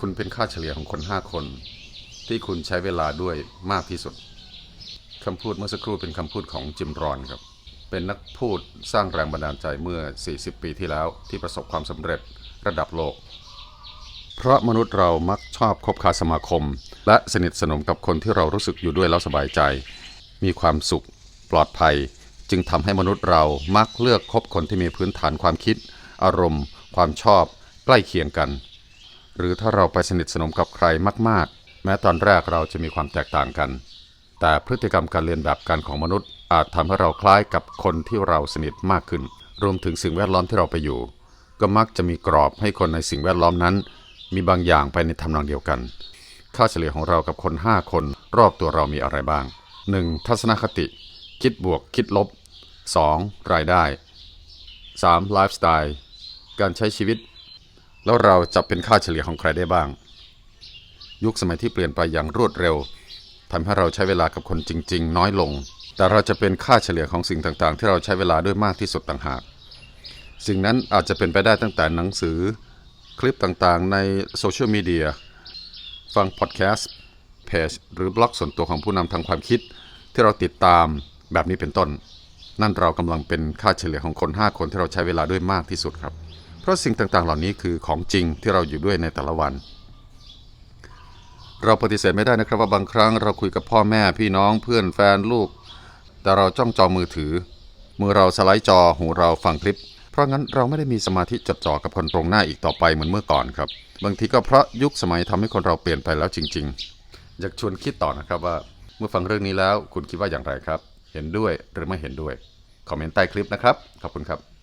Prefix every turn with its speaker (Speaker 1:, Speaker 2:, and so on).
Speaker 1: คุณเป็นค่าเฉลี่ยของคน 5 คน ที่คุณใช้เวลาด้วยมากที่สุดคำพูดเมื่อสักครู่เป็นคำพูดของจิมรอนครับ เป็นนักพูดสร้างแรงบันดาลใจเมื่อ 40 ปีที่แล้วที่ประสบความสำเร็จระดับโลก เพราะมนุษย์เรามักชอบคบค้าสมาคม และสนิทสนมกับคนที่เรารู้สึกอยู่ด้วยแล้วสบายใจ มีความสุข ปลอดภัย จึงทำให้มนุษย์เรามักเลือกคบคนที่มีพื้นฐานความคิด อารมณ์ ความชอบ ใกล้เคียงกัน หรือถ้าเราไปสนิทสนมกับใครมาก ๆ แม้ตอนแรกเราจะมีความแตกต่างกัน แต่พฤติกรรมการเรียนแบบกันของมนุษย์ อาจทำให้เราคล้ายกับคนที่เราสนิทมากขึ้น รวมถึงสิ่งแวดล้อมที่เราไปอยู่ ก็มักจะมีกรอบให้คนในสิ่งแวดล้อมนั้น มีบางอย่างไปในทำนองเดียวกัน ค่าเฉลี่ยของเรากับคน 5 คน รอบตัวเรามีอะไรบ้าง 1. ทัศนคติ คิดบวก คิดลบ 2. รายได้ 3. ไลฟ์สไตล์ การใช้ชีวิต แล้วเราจะเป็นค่าเฉลี่ยของใครได้บ้าง ยุคสมัยที่เปลี่ยนไปอย่างรวดเร็วทำให้เราใช้เวลากับคนจริง ๆ น้อยลง แต่เราจะเป็นค่าเฉลี่ยของสิ่งต่างๆ ที่เราใช้เวลาด้วยมากที่สุดต่างหาก สิ่งนั้นอาจจะเป็นไปได้ตั้งแต่หนังสือ คลิปต่างๆ ในโซเชียลมีเดียฟังพอดแคสต์เพจหรือบล็อกส่วนตัวของผู้นำทางความคิด ที่เราติดตามแบบนี้เป็นต้น นั่นเรากำลังเป็นค่าเฉลี่ยของคน 5 คนที่เราใช้เวลาด้วยมากที่สุดครับ เพราะสิ่งต่างๆ เหล่านี้คือของจริงที่เราอยู่ด้วยในแต่ละวัน เราปฏิเสธไม่ได้นะครับว่าบางครั้งเราคุยกับพ่อแม่พี่น้องเพื่อนแฟนลูก แต่เราจ้องจอมือถือ มือเราสไลด์จอหูเราฟังคลิป เพราะงั้นเราไม่ได้มีสมาธิจดจ่อกับคนตรงหน้าอีกต่อไปเหมือนเมื่อก่อนครับ บางทีก็เพราะยุคสมัยทำให้คนเราเปลี่ยนไปแล้วจริง ๆ อยากชวนคิดต่อนะครับว่า เมื่อฟังเรื่องนี้แล้วคุณคิดว่าอย่างไรครับ เห็นด้วยหรือไม่เห็นด้วยคอมเมนต์ใต้คลิปนะครับขอบคุณครับ